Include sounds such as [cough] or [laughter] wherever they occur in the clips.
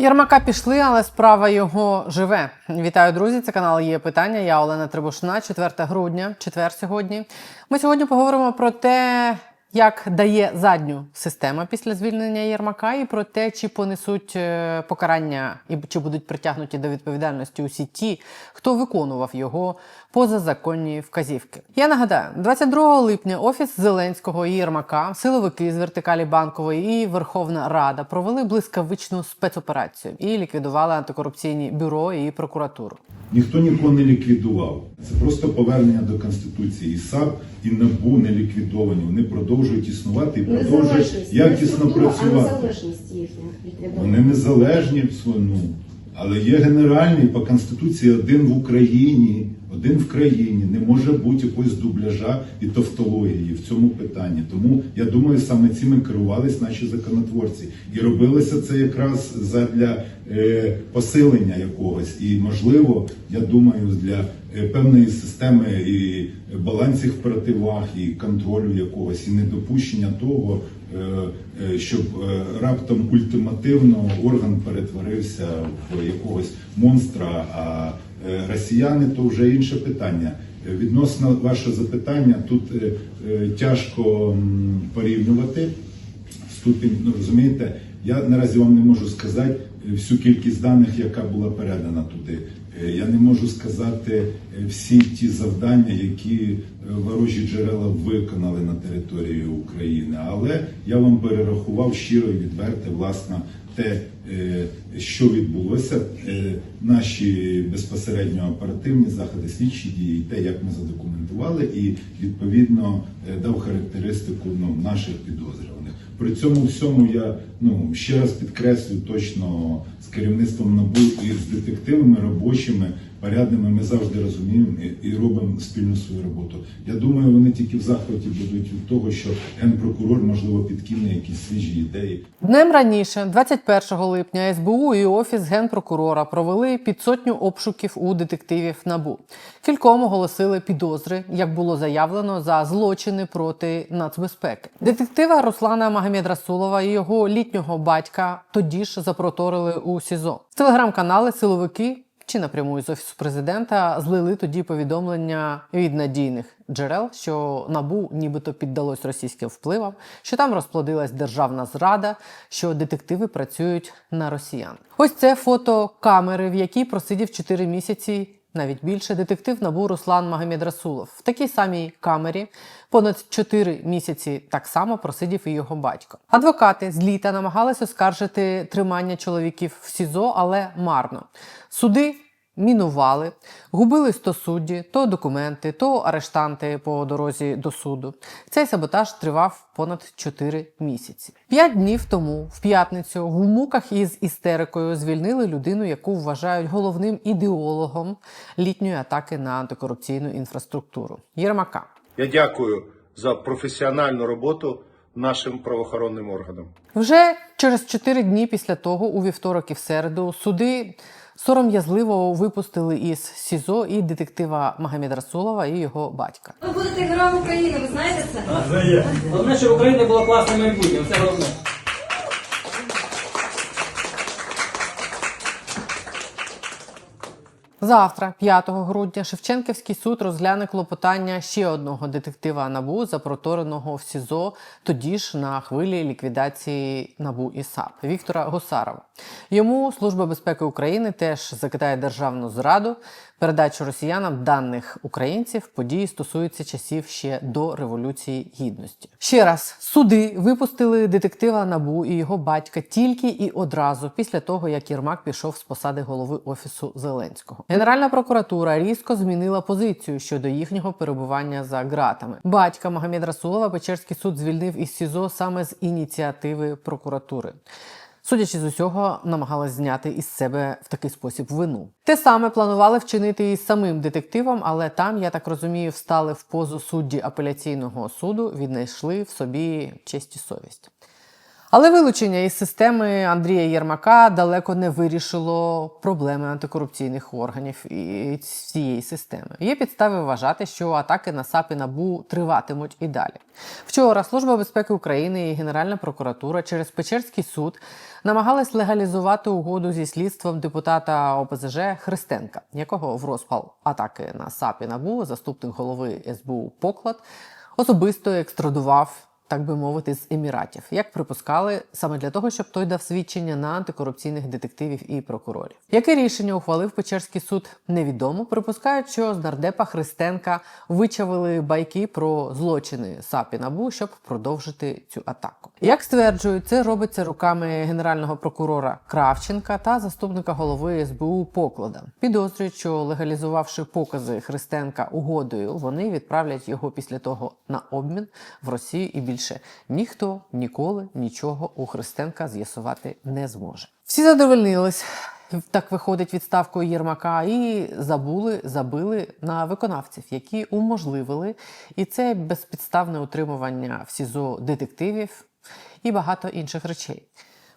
Єрмака пішли, але справа його живе. Вітаю, друзі! Це канал є питання. Я Олена Трибушна, 4 грудня, четвер сьогодні. Ми сьогодні поговоримо про те, як дає задню система після звільнення Єрмака, і про те, чи понесуть е, покарання і чи будуть притягнуті до відповідальності усі ті, хто виконував його позазаконні вказівки. Я нагадаю, 22 липня офіс Зеленського і Єрмака, силовики з вертикалі банкової і Верховна Рада провели блискавичну спецоперацію і ліквідували антикорупційні бюро і прокуратуру. Ніхто нікого не ліквідував. Це просто повернення до конституції. І САП і НАБУ не ліквідовані. Вони продовжують існувати і продовжують якісно працювати. Вони незалежні в своєму, але є генеральний по конституції один в Україні. Один в країні не може бути якогось дубляжа і тавтології в цьому питанні. Тому я думаю, саме цими керувались наші законотворці, і робилося це якраз задля е, посилення якогось. І можливо, я думаю, для е, певної системи і балансів противаг, і контролю якогось, і недопущення того, щоб е, раптом ультимативно орган перетворився в якогось монстра. А е, росіяни то вже інше питання. Е, Відносно ваше запитання, тут е, е, тяжко порівнювати ступінь. Ну розумієте, я наразі вам не можу сказати е, всю кількість даних, яка була передана туди. Е, Я не можу сказати е, всі ті завдання, які е, ворожі джерела виконали на території України. Але я вам перерахував щиро і відверте, власне, те, що відбулося, наші безпосередньо оперативні заходи, слідчі дії, те, як ми задокументували, і відповідно дав характеристику ну, наших підозрюваних. При цьому всьому я ну ще раз підкреслю точно з керівництвом НАБУ і з детективами робочими порядними ми завжди розуміємо і, робимо спільну свою роботу. Я думаю, вони тільки в захваті будуть від того, що генпрокурор можливо підкине якісь свіжі ідеї. Днем раніше, 21 липня, СБУ і офіс генпрокурора провели під сотню обшуків у детективів НАБУ. Кільком оголосили підозри, як було заявлено, за злочини проти нацбезпеки. Детектива Руслана Магомедрасулова і його літнього батька тоді ж запроторили у СІЗО. Телеграм-канали силовики. Чи напряму з офісу президента злили тоді повідомлення від надійних джерел, що набу нібито піддалось російським впливам, що там розплодилась державна зрада, що детективи працюють на росіян. Ось це фото камери, в якій просидів 4 місяці. Навіть більше детектив набу Руслан Магомедрасулов. В такій самій камері понад 4 місяці так само просидів і його батько. Адвокати з літа намагалися оскаржити тримання чоловіків в СІЗО, але марно. Суди мінували, губились то судді, то документи, то арештанти по дорозі до суду. Цей саботаж тривав понад 4 місяці. П'ять днів тому, в п'ятницю, в муках із істерикою звільнили людину, яку вважають головним ідеологом літньої атаки на антикорупційну інфраструктуру Єрмака. Я дякую за професіональну роботу нашим правоохоронним органам. Вже через 4 дні після того, у вівторок і в середу, суди сором'язливо випустили із СІЗО і детектива Магомеда Расулова і його батька. Ви будете героєм України, ви знаєте це? Головне, щоб Україна була класна класне майбутнє, це головне. Завтра, 5 грудня, Шевченківський суд розгляне клопотання ще одного детектива НАБУ, запротореного в СІЗО тоді ж на хвилі ліквідації НАБУ і САП Віктора Гусарова. Йому Служба безпеки України теж закидає державну зраду, передачу росіянам даних українців. Події стосуються часів ще до революції гідності. Ще раз суди випустили детектива НАБУ і його батька тільки і одразу після того, як Єрмак пішов з посади голови офісу Зеленського. Генеральна прокуратура різко змінила позицію щодо їхнього перебування за ґратами. Батька Магомед Расулова Печерський суд звільнив із СІЗО саме з ініціативи прокуратури. Судячи з усього, намагалась зняти із себе в такий спосіб вину. Те саме планували вчинити і самим детективом, але там, я так розумію, встали в позу судді апеляційного суду, віднайшли в собі честь і совість. Але вилучення із системи Андрія Єрмака далеко не вирішило проблеми антикорупційних органів і цієї системи. Є підстави вважати, що атаки на САП і НАБУ триватимуть і далі. Вчора Служба безпеки України і Генеральна прокуратура через Печерський суд намагались легалізувати угоду зі слідством депутата ОПЗЖ Христенка, якого в розпал атаки на САП і НАБУ заступник голови СБУ Поклад особисто екстрадував так би мовити, з еміратів, як припускали, саме для того, щоб той дав свідчення на антикорупційних детективів і прокурорів. Яке рішення ухвалив Печерський суд, невідомо. Припускають, що з нардепа Христенка вичавили байки про злочини САП НАБУ, щоб продовжити цю атаку. Як стверджують, це робиться руками генерального прокурора Кравченка та заступника голови СБУ Поклада. Підозрюють, що легалізувавши покази Христенка угодою, вони відправлять його після того на обмін в Росію і більше ніхто ніколи нічого у Христенка з'ясувати не зможе. Всі задовольнились. Так виходить відставкою Єрмака, і забули, забили на виконавців, які уможливили і це безпідставне утримування в СІЗО детективів і багато інших речей: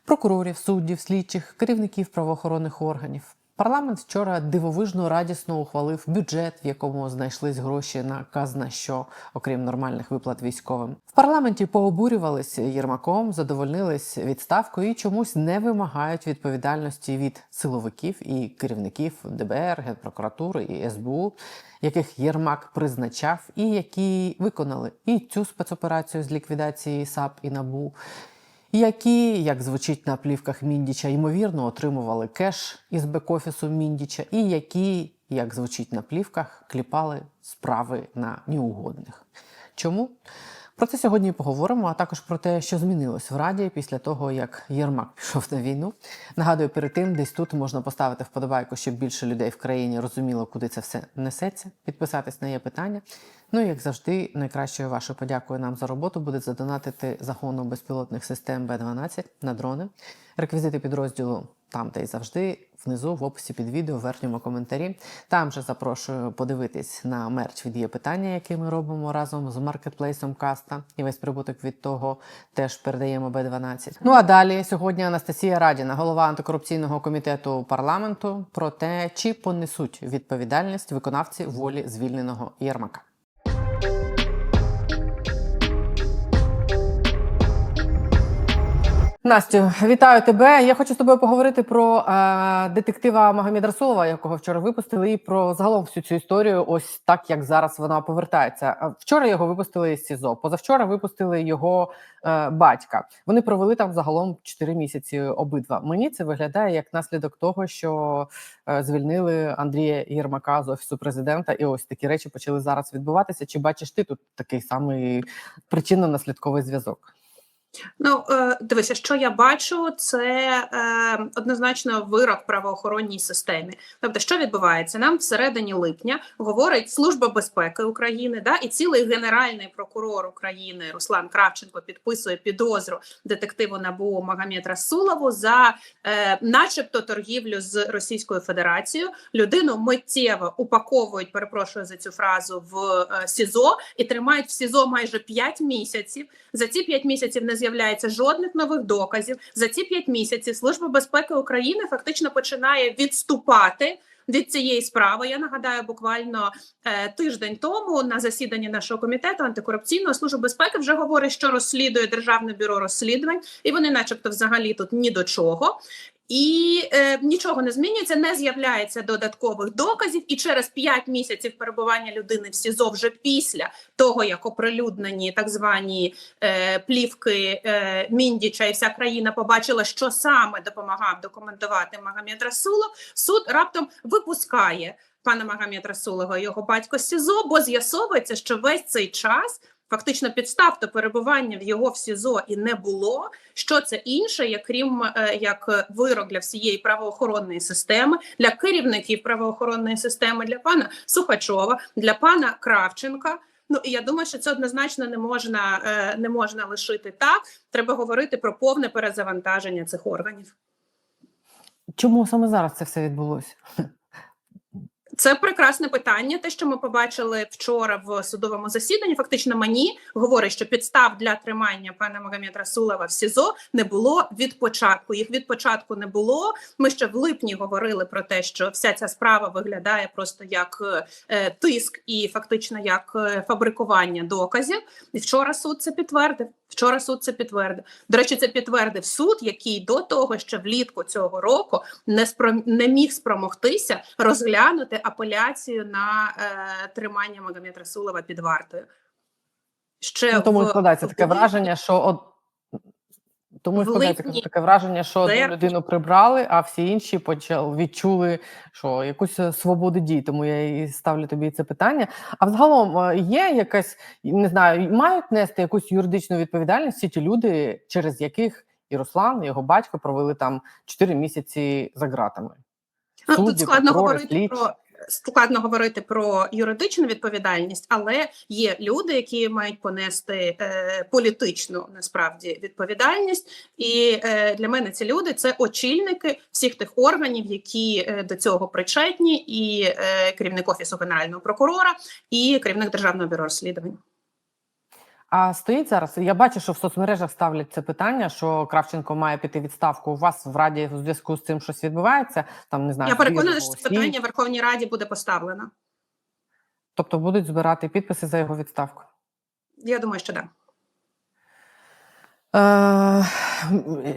прокурорів, суддів, слідчих, керівників правоохоронних органів. Парламент вчора дивовижно радісно ухвалив бюджет, в якому знайшлись гроші на казна що, окрім нормальних виплат військовим. В парламенті пообурювалися Єрмаком, задовольнились відставкою і чомусь не вимагають відповідальності від силовиків і керівників ДБР, Генпрокуратури і СБУ, яких Єрмак призначав, і які виконали і цю спецоперацію з ліквідації САП і НАБУ які, як звучить на плівках Міндіча, ймовірно отримували кеш із бек-офісу Міндіча, і які, як звучить на плівках, кліпали справи на неугодних. Чому? Про це сьогодні поговоримо, а також про те, що змінилось в Раді після того, як Єрмак пішов на війну. Нагадую, перед тим десь тут можна поставити вподобайку, щоб більше людей в країні розуміло, куди це все несеться. Підписатись на є питання. Ну і як завжди, найкращою вашою подякою нам за роботу буде задонатити загону безпілотних систем Б-12 на дрони. Реквізити підрозділу там, де й завжди, внизу в описі під відео, в верхньому коментарі. Там же запрошую подивитись на мерч від є питання, який ми робимо разом з маркетплейсом Каста. І весь прибуток від того теж передаємо Б-12. Ну а далі сьогодні Анастасія Радіна, голова антикорупційного комітету парламенту, про те, чи понесуть відповідальність виконавці волі звільненого Єрмака. Настю, вітаю тебе. Я хочу з тобою поговорити про е, детектива Магомеда Расулова, якого вчора випустили, і про загалом всю цю історію, ось так як зараз вона повертається. Е, Вчора його випустили з СІЗО. Позавчора випустили його е, батька. Вони провели там загалом 4 місяці обидва. Мені це виглядає як наслідок того, що е, звільнили Андрія Єрмака з офісу президента, і ось такі речі почали зараз відбуватися. Чи бачиш ти тут такий самий причинно-наслідковий зв'язок? Ну, е, дивися, що я бачу, це е, однозначно вирок правоохоронній системі. Тобто, що відбувається? Нам всередині липня говорить Служба безпеки України, да, і цілий генеральний прокурор України Руслан Кравченко підписує підозру детективу НАБУ Магомед Расулову за, е, начебто, торгівлю з Російською Федерацією. Людину миттєво упаковують, перепрошую за цю фразу, в е, СІЗО і тримають в СІЗО майже 5 місяців. За ці 5 місяців не з'являється жодних нових доказів. За ці 5 місяців Служба безпеки України фактично починає відступати. Від цієї справи я нагадаю, буквально е, тиждень тому на засіданні нашого комітету антикорупційного служби безпеки вже говорить, що розслідує державне бюро розслідувань, і вони, начебто, взагалі тут ні до чого. І е, нічого не змінюється, не з'являється додаткових доказів. І через 5 місяців перебування людини в СІЗО вже після того, як оприлюднені так звані е, плівки е, Міндіча, і вся країна побачила, що саме допомагав документувати Магомед Расулов, суд раптом випускає пана Магомед Расулова, його батько СІЗО, бо з'ясовується, що весь цей час. Фактично підстав до перебування в його в СІЗО і не було. Що це інше, як крім е, як вирок для всієї правоохоронної системи, для керівників правоохоронної системи, для пана Сухачова, для пана Кравченка. Ну і я думаю, що це однозначно не можна е, не можна лишити так. Треба говорити про повне перезавантаження цих органів. Чому саме зараз це все відбулося? Це прекрасне питання. Те, що ми побачили вчора в судовому засіданні, фактично мені говорить, що підстав для тримання пана Магомед Расулова в СІЗО не було від початку. Їх від початку не було. Ми ще в липні говорили про те, що вся ця справа виглядає просто як е, тиск і фактично як е, фабрикування доказів. І вчора суд це підтвердив. Вчора суд це підтвердив. До речі, це підтвердив суд, який до того, ще влітку цього року не спром... не міг спромогтися розглянути апеляцію на е, тримання Магомед Расулова під вартою. Ще Ну, тому в- складається таке враження, що от тому складається липні таке враження, що одну людину прибрали, а всі інші почали відчули, що якусь е, свободу дій. Тому я і ставлю тобі це питання. А взагалом е, є якась не знаю, мають нести якусь юридичну відповідальність всі ті люди, через яких і Руслан, і його батько провели там 4 місяці за ґратами. Ну, тут складно прокурори, говорити слідчі. про складно говорити про юридичну відповідальність, але є люди, які мають понести е, політичну насправді відповідальність. І е, для мене ці люди це очільники всіх тих органів, які е, до цього причетні, і е, керівник офісу генерального прокурора, і керівник державного бюро розслідувань. А стоїть зараз. Я бачу, що в соцмережах ставлять це питання, що Кравченко має піти відставку. У вас в раді у зв'язку з цим щось відбувається. Там не знаю, Я переконана, що це питання в Верховній Раді буде поставлено. Тобто будуть збирати підписи за його відставку. Я думаю, що да. Е,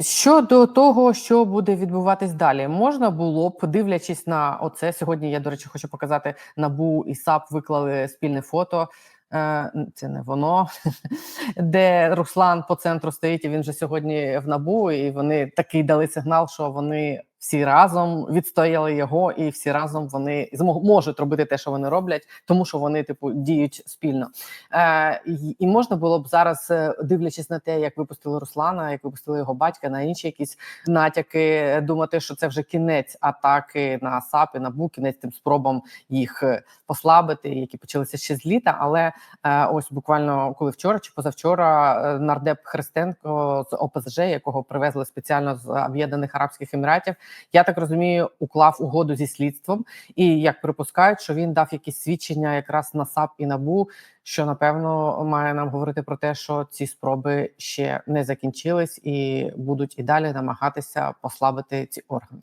щодо того, що буде відбуватись далі, можна було б, дивлячись на оце сьогодні. Я до речі, хочу показати набу і САП виклали спільне фото. Е, Це не воно, [laughs] де Руслан по центру стоїть. і Він вже сьогодні в набу, і вони такий дали сигнал, що вони всі разом відстояли його, і всі разом вони змог- можуть робити те, що вони роблять, тому що вони типу діють спільно. Е, і, можна було б зараз, е, дивлячись на те, як випустили Руслана, як випустили його батька, на інші якісь натяки, е, думати, що це вже кінець атаки на САП і НАБУ, кінець тим спробам їх е, послабити, які почалися ще з літа. Але е, ось буквально коли вчора чи позавчора нардеп Христенко з ОПЗЖ, якого привезли спеціально з Об'єднаних Арабських Еміратів, я так розумію, уклав угоду зі слідством. І як припускають, що він дав якісь свідчення якраз на САП і НАБУ, що напевно має нам говорити про те, що ці спроби ще не закінчились і будуть і далі намагатися послабити ці органи.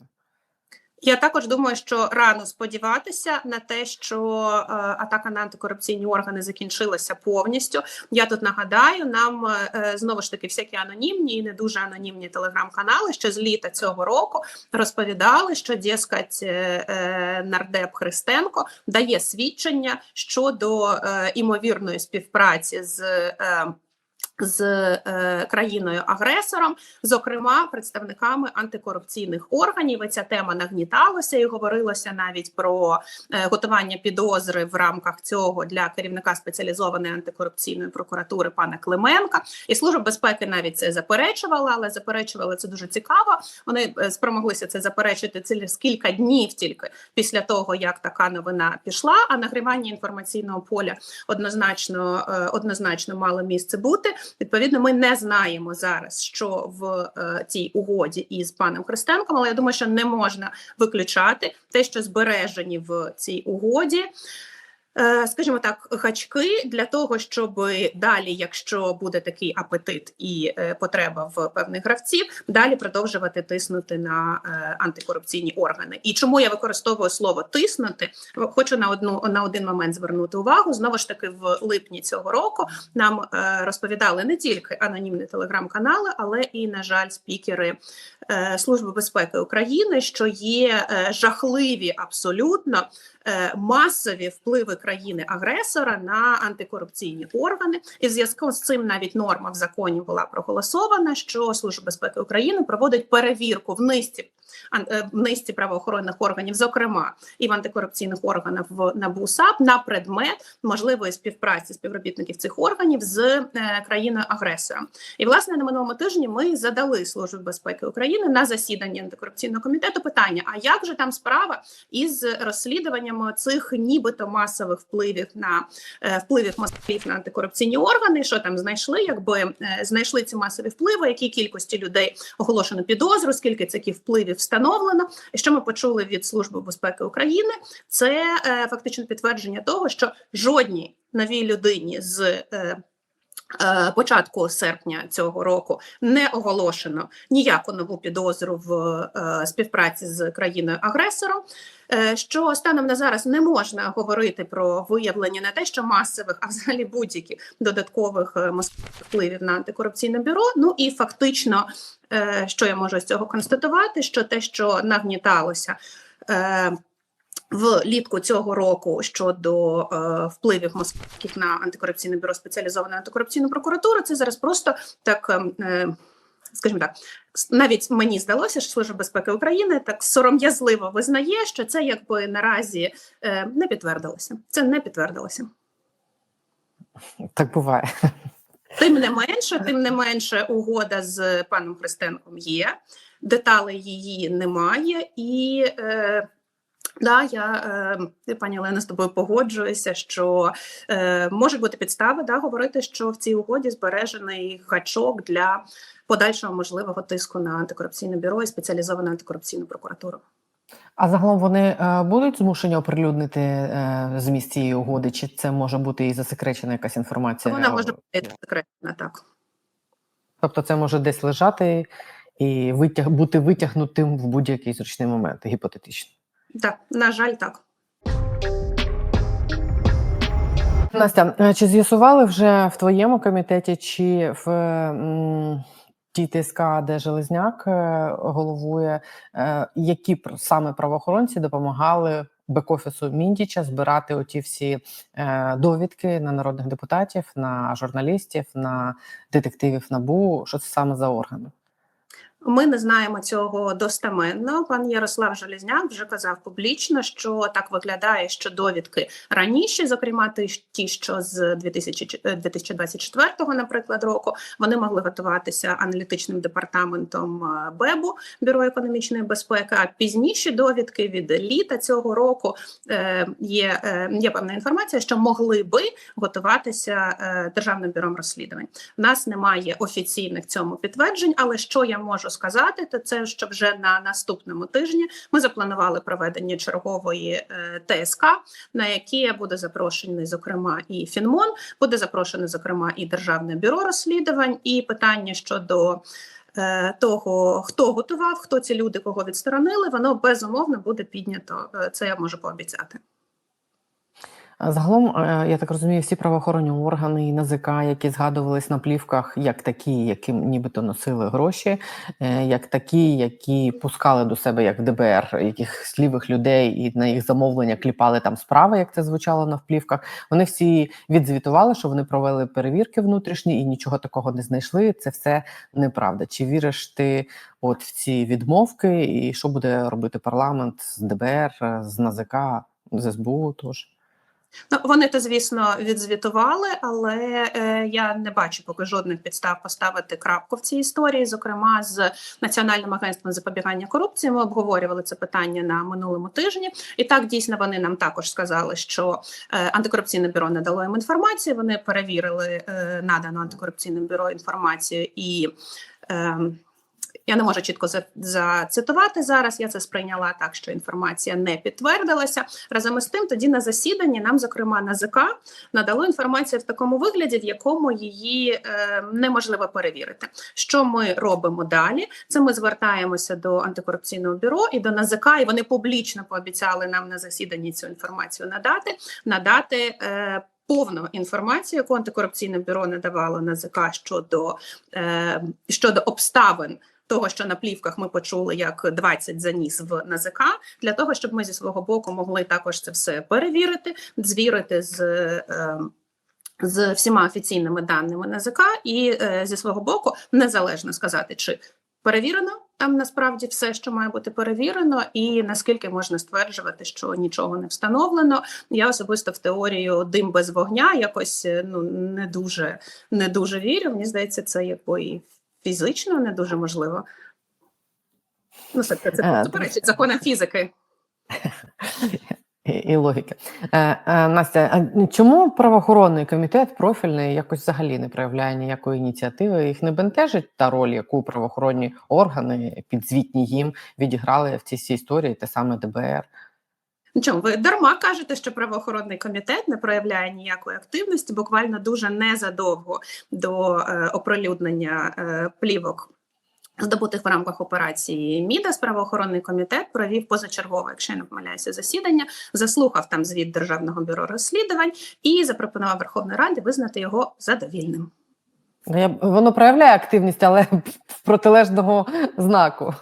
Я також думаю, що рано сподіватися на те, що е, атака на антикорупційні органи закінчилася повністю. Я тут нагадаю, нам е, знову ж таки всякі анонімні і не дуже анонімні телеграм-канали ще з літа цього року розповідали, що дескать е, е, нардеп Христенко дає свідчення щодо е, імовірної співпраці з. Е, з е, країною-агресором, зокрема представниками антикорупційних органів. І ця тема нагніталася і говорилося навіть про е, готування підозри в рамках цього для керівника спеціалізованої антикорупційної прокуратури пана Клименка. І служба безпеки навіть це заперечувала, але заперечували це дуже цікаво. Вони е, спромоглися це заперечити через кілька днів тільки після того, як така новина пішла. А нагрівання інформаційного поля однозначно е, однозначно мало місце бути. Відповідно, ми не знаємо зараз, що в е, цій угоді із паном Христенком, але я думаю, що не можна виключати те, що збережені в цій угоді. Е, Скажімо так, гачки для того, щоб далі, якщо буде такий апетит і е, потреба в певних гравців, далі продовжувати тиснути на е, антикорупційні органи. І чому я використовую слово тиснути? Хочу на одну на один момент звернути увагу. Знову ж таки, в липні цього року нам розповідали не тільки анонімні телеграм-канали, але і, на жаль, спікери Служби безпеки України, що є жахливі абсолютно масові впливи країни-агресора на антикорупційні органи. І в зв'язку з цим навіть норма в законі була проголосована, що Служба безпеки України проводить перевірку в низці е, в низці правоохоронних органів, зокрема і в антикорупційних органах в НАБУ САП на предмет можливої співпраці співробітників цих органів з е, країною агресором. І власне на минулому тижні ми задали Службі безпеки України на засіданні антикорупційного комітету питання: а як же там справа із розслідуванням цих нібито масових впливів на е, впливів москалів на антикорупційні органи? Що там знайшли? Якби е, знайшли ці масові впливи, які кількості людей оголошено підозру, скільки таких впливів встановлено. І що ми почули від Служби безпеки України, це е, фактично підтвердження того, що жодній новій людині з е, початку серпня цього року не оголошено ніяку нову підозру в е, співпраці з країною-агресором. Е, Що станом на зараз не можна говорити про виявлення не те, що масових, а взагалі будь-яких додаткових е, впливів на антикорупційне бюро. Ну і фактично, е, що я можу з цього констатувати, що те, що нагніталося. Влітку цього року щодо е, впливів московських на антикорупційне бюро спеціалізованої антикорупційну прокуратуру, це зараз просто так, ем, е, скажімо так, навіть мені здалося, що Служба безпеки України так сором'язливо визнає, що це якби наразі е, не підтвердилося. Це не підтвердилося. Так буває. Тим не менше, тим не менше, угода з паном Христенком є, деталей її немає, і е, да, я е, пані Олена з тобою погоджуюся, що е, можуть бути підстави да, говорити, що в цій угоді збережений гачок для подальшого можливого тиску на антикорупційне бюро і спеціалізовану антикорупційну прокуратуру. А загалом вони е, будуть змушені оприлюднити е, зміст цієї угоди, чи це може бути і засекречена якась інформація? Вона може бути секретна, так. Тобто це може десь лежати і витяг, бути витягнутим в будь-який зручний момент, гіпотетично. Так, на жаль, так. Настя, е, чи з'ясували вже в твоєму комітеті, чи в м, тій ТСК, де Железняк е, головує, е, які саме правоохоронці допомагали бек-офісу Міндіча збирати оті всі довідки на народних депутатів, на журналістів, на детективів НАБУ? Що це саме за органи? Ми не знаємо цього достеменно. Пан Ярослав Желізняк вже казав публічно, що так виглядає, що довідки раніше, зокрема ті, що з 2000 е, 2024, наприклад, року, вони могли готуватися аналітичним департаментом е, БЕБу Бюро економічної безпеки. А пізніші довідки від літа цього року е, є, є певна інформація, що могли би готуватися державним бюром розслідувань. У нас немає офіційних цьому підтверджень, але що я можу сказати, то це що вже на наступному тижні ми запланували проведення чергової е, ТСК, на яке буде запрошений, зокрема, і Фінмон, буде запрошене, зокрема, і Державне бюро розслідувань, і питання щодо. е, Того, хто готував, хто ці люди, кого відсторонили, воно безумовно буде піднято. Е, Це я можу пообіцяти. Загалом, е, я так розумію, всі правоохоронні органи і НАЗК, які згадувались на плівках, як такі, яким нібито носили гроші, е, як такі, які пускали до себе як ДБР якихось лівих людей і на їх замовлення кліпали там справи, як це звучало на вплівках. Вони всі відзвітували, що вони провели перевірки внутрішні і нічого такого не знайшли. Це все неправда. Чи віриш ти от в ці відмовки, і що буде робити парламент з ДБР, з НАЗК, з СБУ? Тож. Ну, вони то, звісно, відзвітували, але е, я не бачу поки жодних підстав поставити крапку в цій історії. Зокрема, з Національним агентством запобігання корупції ми обговорювали це питання на минулому тижні. І так дійсно вони нам також сказали, що е, антикорупційне бюро не дало їм інформацію. Вони перевірили е, надану антикорупційним бюро інформацію і. Е, я не можу чітко за- зацитувати зараз. Я це сприйняла так, що інформація не підтвердилася. Разом із тим, тоді на засіданні нам, зокрема, НАЗК надало інформацію в такому вигляді, в якому її е, неможливо перевірити. Що ми робимо далі? Це ми звертаємося до антикорупційного бюро і до НАЗК, і вони публічно пообіцяли нам на засіданні цю інформацію надати. надати е, Повну інформацію, яку антикорупційне бюро надавало НАЗК щодо, е, щодо обставин того, що на плівках ми почули, як 20 заніс в НАЗК, для того, щоб ми зі свого боку могли також це все перевірити, звірити з. Е, з всіма офіційними даними НАЗК і е, зі свого боку незалежно сказати, чи перевірено там насправді все, що має бути перевірено, і наскільки можна стверджувати, що нічого не встановлено. Я особисто в теорію дим без вогня якось е, ну не дуже не дуже вірю. Мені здається, це і фізично не дуже можливо. Ну, це, це Е, суперечить законам фізики. і, і логіки. Е, е, Настя, а чому правоохоронний комітет профільний якось взагалі не проявляє ніякої ініціативи? Їх не бентежить та роль, яку правоохоронні органи підзвітні їм відіграли в цій історії, те саме ДБР? Чому ви дарма кажете, що правоохоронний комітет не проявляє ніякої активності, буквально дуже незадовго до е, оприлюднення е, плівок. Здобутих в рамках операції Мідас правоохоронний комітет провів позачергове, якщо я не помиляюся, засідання, заслухав там звіт Державного бюро розслідувань і запропонував Верховній Раді визнати його задовільним. Ну, воно проявляє активність, але [laughs] протилежного знаку.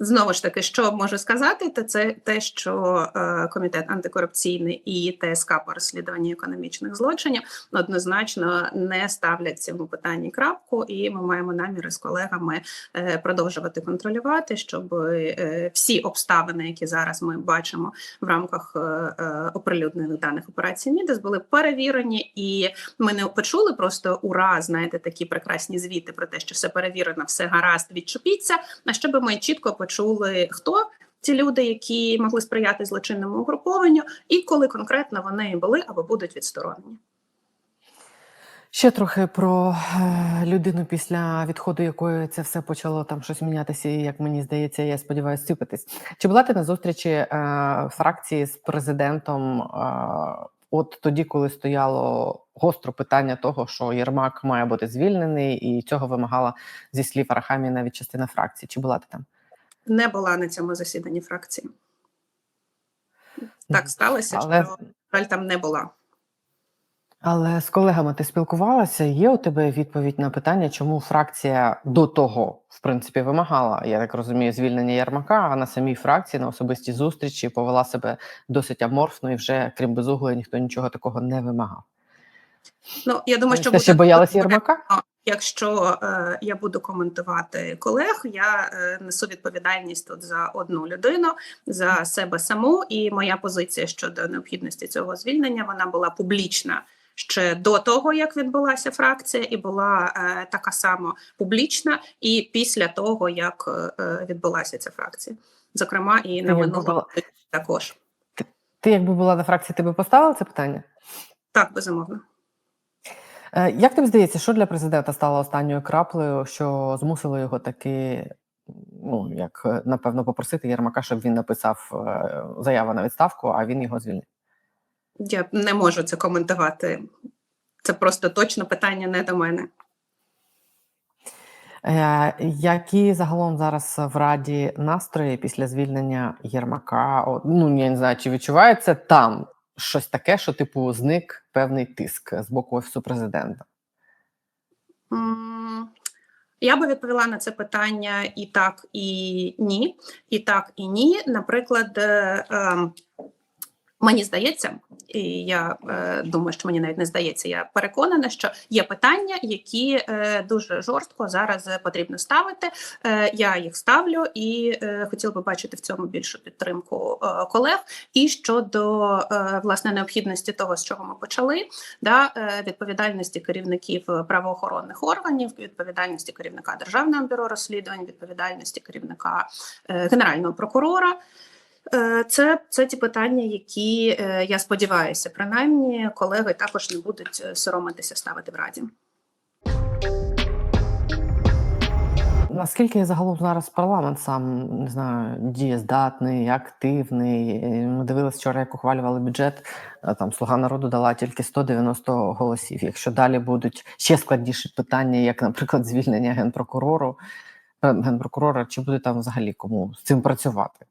Знову ж таки, що можу сказати, то це те, що е, комітет антикорупційний і ТСК по розслідуванню економічних злочинів однозначно не ставлять цьому питанні крапку, і ми маємо наміри з колегами е, продовжувати контролювати, щоб е, всі обставини, які зараз ми бачимо в рамках е, е, оприлюднених даних операції Мідас, були перевірені, і ми не почули просто ура, знаєте, такі прекрасні звіти про те, що все перевірено, все гаразд, відчепіться. А щоб ми чітко почули, хто ці люди, які могли сприяти злочинному угрупованню, і коли конкретно вони були або будуть відсторонені. Ще трохи про е, людину, після відходу якої це все почало там щось мінятися, і як мені здається, я сподіваюся, сипатись. Чи була ти на зустрічі е, фракції з президентом? Е, От тоді, коли стояло гостро питання того, що Єрмак має бути звільнений, і цього вимагала зі слів Арахамії навіть частина фракції. Чи була ти там? Не була на цьому засіданні фракції. Так сталося, Але- що жаль там не була. Але з колегами ти спілкувалася? Є у тебе відповідь на питання, чому фракція до того, в принципі, вимагала, я так розумію, звільнення Ярмака, а на самій фракції на особистій зустрічі повела себе досить аморфно і вже, крім безугла, ніхто нічого такого не вимагав. Ну я думаю, що Ти буде- Єрмака? Якщо е, я буду коментувати колег, я е, несу відповідальність тут за одну людину, за себе саму. І моя позиція щодо необхідності цього звільнення вона була публічна ще до того, як відбулася фракція, і була е, така само публічна і після того, як е, відбулася ця фракція. Зокрема, і на минулому також Ти, якби була на фракції, ти би поставила це питання? так безумовно. Е, Як тобі здається, що для президента стало останньою краплею, що змусило його таки, ну як е, напевно, попросити Єрмака, щоб він написав е, заяву на відставку, а він його звільнив? Я не можу це коментувати. Це просто точно питання не до мене. Які загалом зараз в Раді настрої після звільнення Єрмака? Ну я не знаю, чи відчувається там щось таке, що типу зник певний тиск з боку офісу президента? Я би відповіла на це питання і так, і ні. І так, і ні. Наприклад, е, ем, мені здається, і я е, думаю, що мені навіть не здається, я переконана, що є питання, які е, дуже жорстко зараз потрібно ставити. Е, я їх ставлю і е, хотіла би бачити в цьому більшу підтримку е, колег. І щодо е, власне необхідності того, з чого ми почали, да, е, відповідальності керівників правоохоронних органів, відповідальності керівника державного бюро розслідувань, відповідальності керівника е, генерального прокурора. Е, Це, це ті питання, які е, я сподіваюся, принаймні колеги також не будуть е, соромитися ставити в раді. Наскільки загалом зараз парламент сам не знаю, дієздатний, активний? Ми дивилися вчора, як ухвалювали бюджет. Там слуга народу дала тільки 190 голосів. Якщо далі будуть ще складніші питання, як, наприклад, звільнення генпрокурору, генпрокурора, чи буде там взагалі кому з цим працювати?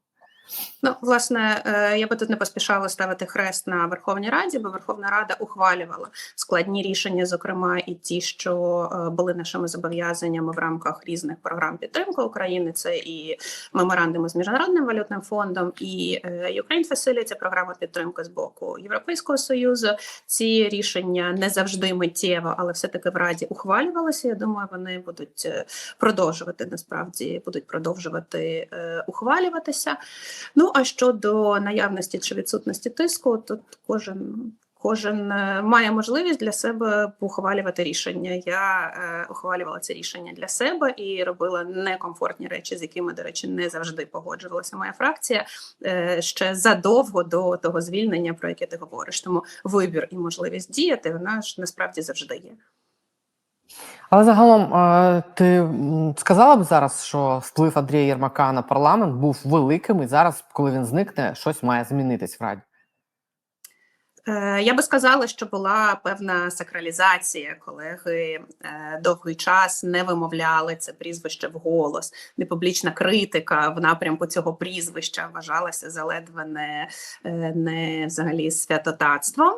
Ну, власне, е, я би тут не поспішала ставити хрест на Верховній Раді, бо Верховна Рада ухвалювала складні рішення, зокрема і ті, що е, були нашими зобов'язаннями в рамках різних програм підтримки України. Це і меморандуми з міжнародним валютним фондом, і е, Ukraine Facility, програма підтримки з боку Європейського союзу. Ці рішення не завжди миттєво, але все таки в Раді ухвалювалися. Я думаю, вони будуть продовжувати насправді будуть продовжувати ухвалюватися. Ну а щодо наявності чи відсутності тиску, тут кожен Кожен е, має можливість для себе ухвалювати рішення. Я е, ухвалювала це рішення для себе і робила некомфортні речі, з якими, до речі, не завжди погоджувалася моя фракція е, ще задовго до того звільнення, про яке ти говориш. Тому вибір і можливість діяти вона ж насправді завжди є. Але загалом, ти сказала б зараз, що вплив Андрія Єрмака на парламент був великим, і зараз, коли він зникне, щось має змінитись в Раді. Е, Я би сказала, що була певна сакралізація. Колеги е, довгий час не вимовляли це прізвище вголос. Непублічна критика в напрямку цього прізвища вважалася заледве не, е, не взагалі святотатством.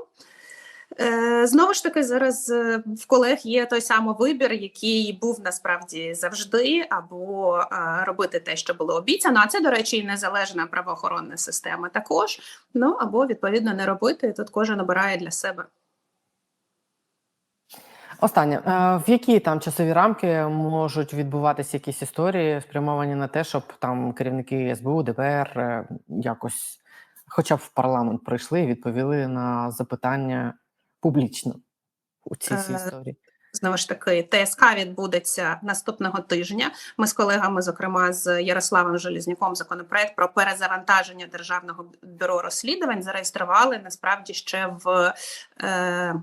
Е, Знову ж таки, зараз е, в колег є той самий вибір, який був насправді завжди, або е, робити те, що було обіцяно. А це, до речі, і незалежна правоохоронна система також. Ну або відповідно не робити. Тут кожен обирає для себе. Останнє, в які там часові рамки можуть відбуватися якісь історії, спрямовані на те, щоб там керівники СБУ, ДБР якось, хоча б в парламент прийшли і відповіли на запитання публічно у цій всій Е, історії. Знову ж таки, ТСК відбудеться наступного тижня. Ми з колегами, зокрема з Ярославом Желізняком, законопроект про перезавантаження державного бюро розслідувань зареєстрували насправді ще в, е,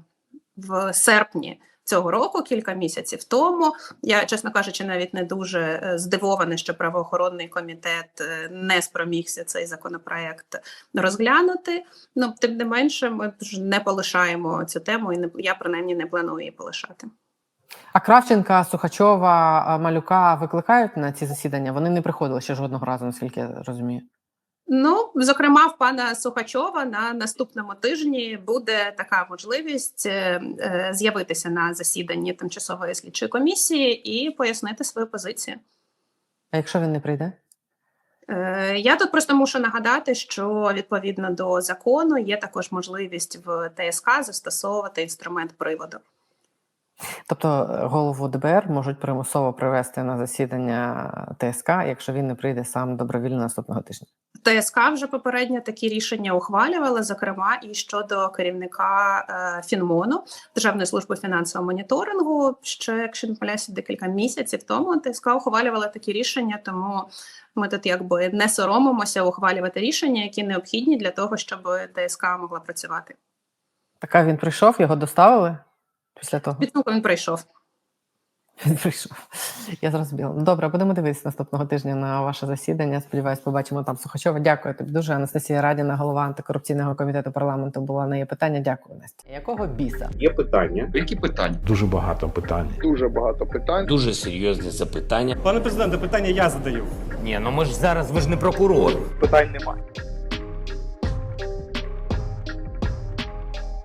в серпні. Цього року, кілька місяців тому, я, чесно кажучи, навіть не дуже е, здивована, що правоохоронний комітет е, не спромігся цей законопроект розглянути. Ну, тим не менше, ми ж не полишаємо цю тему, і не я принаймні не планую її полишати. А Кравченка, Сухачова, Малюка викликають на ці засідання? Вони не приходили ще жодного разу, наскільки я розумію. Ну, зокрема, в пана Сухачова на наступному тижні буде така можливість е, е, з'явитися на засіданні тимчасової слідчої комісії і пояснити свою позицію. А якщо він не прийде? Е, Я тут просто мушу нагадати, що відповідно до закону є також можливість в ТСК застосовувати інструмент приводу. Тобто е, голову ДБР можуть примусово привести на засідання ТСК, якщо він не прийде сам добровільно наступного тижня. ТСК вже попередньо такі рішення ухвалювала, зокрема і щодо керівника е, Фінмону Державної служби фінансового моніторингу. Ще якщо не помиляюся, декілька місяців тому ТСК ухвалювала такі рішення, тому ми тут якби не соромимося ухвалювати рішення, які необхідні для того, щоб ТСК могла працювати. Така він прийшов, його доставили після того. Підсумку він прийшов. Він прийшов. Я зрозуміла. Добре, будемо дивитися наступного тижня на ваше засідання. Сподіваюсь, побачимо там Сухачова. Дякую тобі дуже. Анастасія Радіна, голова антикорупційного комітету парламенту, була на її питання. Дякую, Настя. Якого біса? Є питання. Які питання? Дуже багато питань. Дуже багато питань. Дуже серйозні запитання. Пане президенте, питання я задаю. Ні, ну ми ж зараз ви ж не прокурор. Питань немає.